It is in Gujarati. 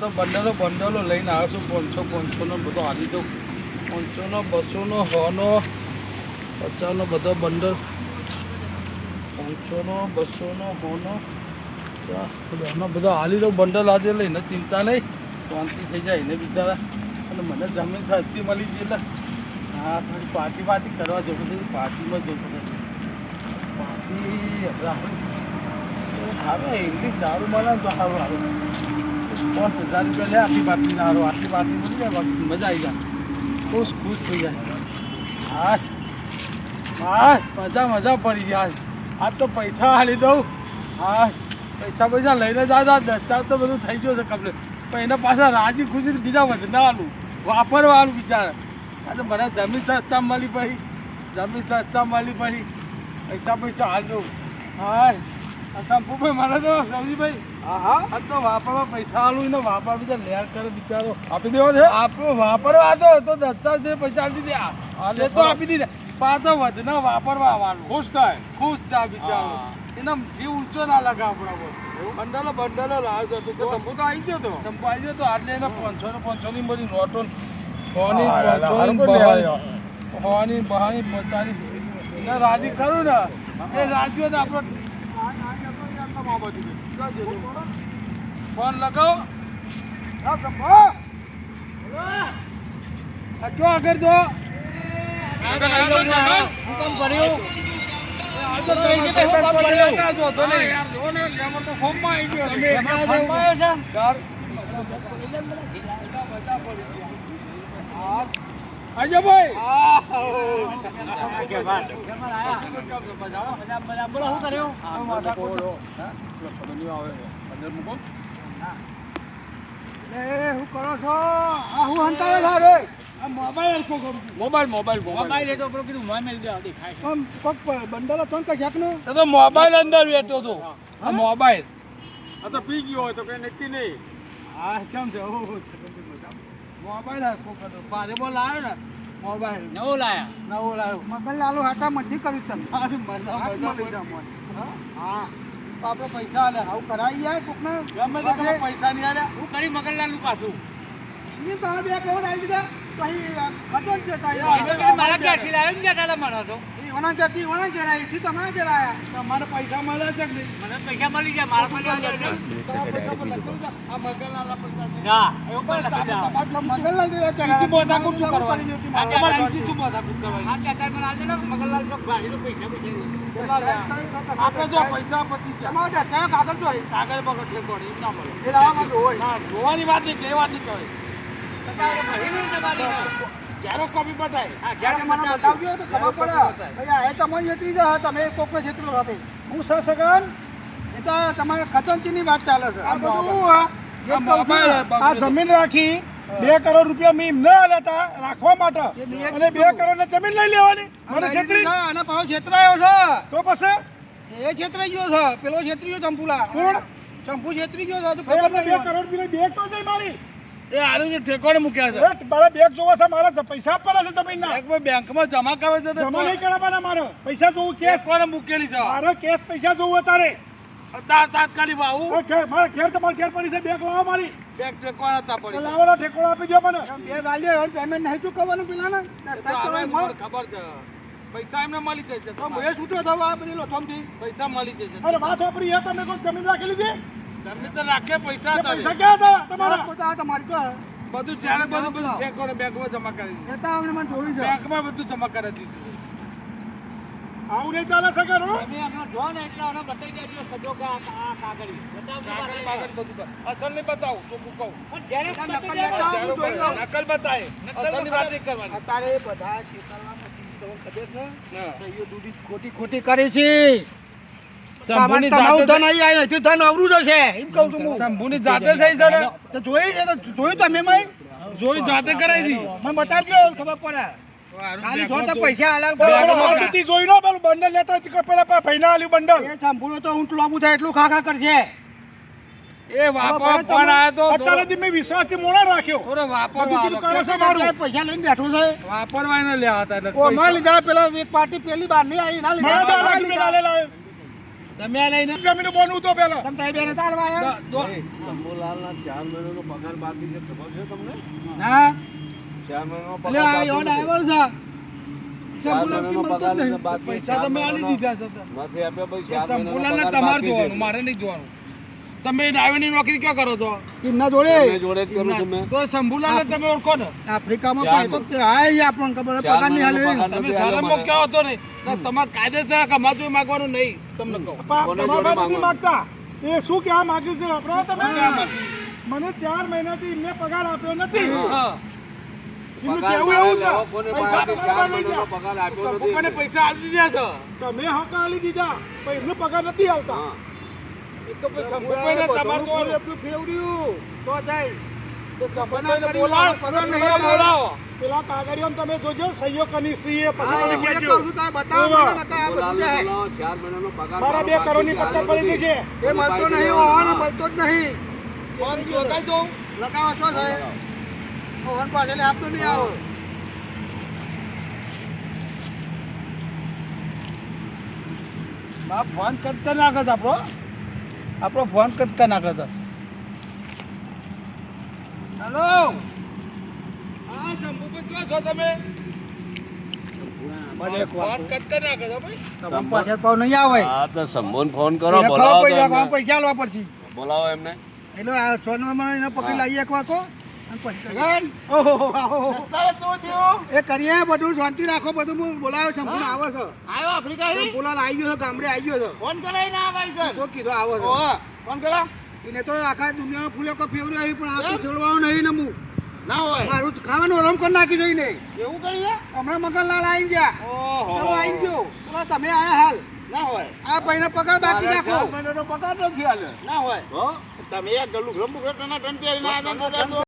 તો બંડલો બંડલો લઈને આવ્યો છું, પાંચસો, પાંચસોનો બધો હાલી દઉં. પાંચસોનો, બસોનો સોનો પચાસનો બધો બંડલ પાંચસોનો, બસોનો સોનો એમાં બધો હાલી દઉં બંડલ આજે લઈને, ચિંતા નહીં. શાંતિ થઈ જાય એને બિચારા. અને મને જમીન સસ્તી મળી છે એટલે હા થોડી પાર્ટી પાર્ટી કરવા જવું પાર્ટીમાં જવું પાર્ટી સારું એટલી દારૂ બનાવ તો સારું સારું પાંચ હજાર રૂપિયા લે આટલી બાટલી આટલી બાટલી મળી જાય મજા આવી જાય. ખુશ ખુશ થઈ જાય. હા હા મજા મજા પડી ગયા. આ તો પૈસા હાલી દઉં. હા પૈસા પૈસા લઈને જાતા તો બધું થઈ ગયું છે કમ્પ્લીટ પણ એના પાછા રાજી ખુશી બીજા વધનારું, વાપરવાનું બિચારા આ તો મને જમીન સસ્તા મળી પછી જમીન સસ્તા મળી પછી પૈસા પૈસા હાલ દઉં. હા આ શંભુભાઈ મને તો રવિભાઈ હા હા. તો વાપરવા પૈસા આલું ને વાપરવા બીજા લેર કરે બિચારો. આપી દેવો છે? આપણો વાપરવા તો તો છે પૈસા આપી દે. એ તો આપી દીધા. પાછો વધના વાપરવા આવવાનું. ખુશ થાય. ખુશ ચા બિચારો. એના જીવ ઊંચો ના લાગે આપણા પર. બંડલો બંડલો તો તો તો આવી ગયો તો? સંપાઈ તો. આટલે એને પાંચસો ને પાંચસો ની બધી નોટો હોની કરી. હોની બહાની. એને રાજી ખરું ને? એ રાજી આપણો ફોન લગાવો. જો આગળ જો. ફોર્મમાં આવી ગયો. છે. તમે એકલા એમાં જાઓ. ફોર્મમાં આવ્યો છે? ચાર. ભાઈ શું કરો છો આ હું હંતાવે છે રે આ મોબાઈલ મોબાઈલ મોબાઈલ મોબાઈલ એ તો પેલું કીધું મોબાઈલ મેળ દે દેખાય છે. આમ કોક બંડલો તો કે શાકનું તો મોબાઈલ અંદર બેઠો તો આ મોબાઈલ આ તો પી ગયો હોય તો કઈ નક્કી નહીં હા કેમ છે મોબાઈલ હરખો કરો પારે બોલ આવ્યો ને મોબાઈલ. નવો લાયા? નવો લાવ્યો મોબાઈલ લાલો હાટા મથી કર્યું તમે. અરે મજા મજા હા? તો આપણે પૈસા આલે. આવું કરાવી યાર કોકને. ગમે તે તમે પૈસા નહીં આલ્યા. હું કરી મગનલાલનું પાછું. એ તો બે કરોડ આવી દીધા. પછી જતા મારા જરાયા તમારે પૈસા મળે છે કે મને પૈસા મળી જાય મારા જ પૈસા આ મગનલાલના પૈસા ના એવું પણ મને પૈસા પૈસા લે? આપણે જો પતી ગયા. કાગળ પકડ છે કોણ? જોવાની વાત નહીં, જ કહેવાય. જ્યારે કોપી બતાય. હા, જ્યારે મને બતાવજો. તો ખબર પડે. ભઈ આ તમને છેતરી જાઓ તમે કોકને છેતરો સાથે હું સર સગન? એ તો તમારે ખતનચીની વાત ચાલે છે. આ બધું આ જમીન રાખી બે કરોડ રૂપિયા મી ન લેતા રાખવા માટે. એ અને બે કરોડ. ને જમીન લઈ લેવાની. મને અને છેતરી. ના, અને પાછો છેતરાયો છે. તો પછી? એ છેતરાઈ ગયો છે. પેલો છેતરી ગયો ચંપુલા કોણ? ચંપુ છેતરી ગયો છે તો ખબર નહીં બે કરોડ રૂપિયા બેગ તો જઈ મારી. એ આલુ જે ઠેકોડે મૂક્યા છે. મારા બેગ જોવા છે મારા જ પૈસા આપવાના છે જમીનના. એક બેંકમાં જમા કરે છે જમા નહીં કરાવવાના મારે. પૈસા જોવું કેસ. કોને મૂકેલી છે. મારે કેસ પૈસા જોવું અત્યારે. તાત્કાલિક આવું મારા ઘેર તમારે ઘેર પડી છે બેગ લાવો મારી. બેગ ઠેકોડા હતા પડી. લાવો ઠેકોડા આપી દો મને. બે હવે પેમેન્ટ નહીં ચૂકવવાનું પેલાને? ખબર છે. પૈસા એમને મળી જાય છે તો એ છૂટો થવા આ બધી લોથમથી. પૈસા મળી જાય છે અરે વાત આપણી એ તમે કોઈ જમીન રાખેલી લીધી જમીન તો રાખે પૈસા પૈસા ક્યાં હતા તમારા? પોતા તમારી તો બધું જ્યારે બધું બધું કરો બેંકમાં જમા કરી દીધું. નેતા અમને મને જોયું છે. બેંકમાં બધું જમા કરી દીધું. આવું નહીં ચાલે છે કરો તમે આનો જો ને એટલે અમને બતાવી દેજો સજો કે આ કાગળી. બતાવજો કાગળ. બધું પર અસલ નહીં બતાવું ચોખ્ખું કહું. પણ જ્યારે નકલ બતાવી. નકલ બતાય અસલની વાત નહીં કરવાની. અત્યારે બધા છેતરવા પછી તમને ખબર છે? હા. સહીઓ દૂધી ખોટી ખોટી કરે છે. તમારું ધન અહીં આવીને હજુ ધન અવરું જ છે એમ કહું છું હું. શંભુની જાતે થઈ છે તો જોઈ છે તો જોયું તમે મેં જોઈ જાતે કરાવી દી. મને બતાવજો ખબર પડે. ખાલી જો તો પૈસા હાલાલ કરો. બેંકમાં જોઈ નો પેલું બંડલ લેતા હોય પેલા પૈના આલ્યું બંડલ. એ સાંભળો તો હું લોબુ થાય એટલું ખા ખા કરશે. એ વાપર પણ આયો તો અત્યારે મેં વિશ્વાસથી મોડા રાખ્યો. થોડો વાપર છે મારું. પૈસા લઈને બેઠો છે. વાપરવા ને લેવા હતા એટલે ઓ માં લીધા પેલા એક પાર્ટી પેલી બાર નહીં આવી ના લીધા. તમે આ લઈને જમીન બોનું તો પેલા. તમે તારી બેને તાલવા આવ્યા? દો- શંભુલાલના ચાર મહિનાનો પગાર બાકી છે ખબર છે તમને? હા. ચાર મહિનાનો એટલે પગાર આ બાકી એવો છે. શંભુલાલ નહીં. પૈસા તમે આલી દીધા છે. નથી આપ્યા સંપૂર્ણને પગાર તમારે જોવાનું મારે નહીં જોવાનું. તમે ડ્રાઈવરની નોકરી ક્યાં કરો છો? એમના જોડે? જોડે કરું છું મેં. તો શંભુલાલ તમે ઓળખો ને. આફ્રિકામાં પણ એ તો આય આપણને ખબર પગારની મહિનાનો તમે શરમમાં ક્યાં હતો નહીં? તમાર કાયદેસર કમાતું માંગવાનું નહીં. તમને કહું. તમારા નથી માંગતા. એ શું કહેવા માંગ્યું છે? આપણે તમે? મને ચાર મહિનાથી એમને પગાર આપ્યો નથી. પૈસા આલી દીધા છે. તમે હક આલી દીધા પણ એમને પગાર નથી. એ તો પછી શંભુભાઈને તમારે બધું જોવાનું. ફૂલ તો જાય. તો શંભુભાઈને બોલાવો, નહીં તમે બોલાવો. પેલા કાગળિયાને તમે જોજો સહીઓ કની છીએ પછી મને કહેજો. કહું છું, તારે બતાવો મને, નકર આ બધું શંભુલાલને જાય. બોલાવો, ચાર મહિનાનો પગાર મારા બે કરોડની બાકી પડી છે. એ મળતો નહીં હોવાનો મળતો જ નહીં. ફોન જોતાઈ દઉં. લગાવો છો સાહેબ. ઓહન પાછળ આપતો નહીં આવો. ફોન કરતા ના આપણો. આપણો ફોન કરતા નાખ્યો હતો હેલો? હા શંભુભાઈ ક્યાં છો તમે? કરો બોલાવો પૈસા એમને. પૈસા આલવા પડશે. બોલાવો એમને. એટલે આ સોનમાં એને પકડી ઓહો, આહો. તારે તો. એ કરીએ બધું શાંતિ રાખો બધું હું બોલાવ્યો સંપૂર્ણ આવે છે આવ્યો આફ્રિકાથી સંપૂર્ણ આવી ગયો છે ગામડે આવી ગયો છે ફોન કરાય ના ભાઈ સર તો કીધો આવો છો ફોન કરો એને તો આખા દુનિયા ફૂલે કો ફેવરી આવી પણ આ છોડવાનો નહીં ને હું ના હોય મારું ખાવાનું આરામ કરી નાખી જોઈને એવું કરી છે હમણાં મગનલાલ આવી ગયા ઓહો ચલો આવી ગયો બોલો તમે આયા હાલ ના હોય આ ભાઈને પગાર બાકી રાખો મહિનાનો પગાર નથી આલ્યો ના હોય તમે એક ગલું રંબુ રટના ટન પહેરીને ને તો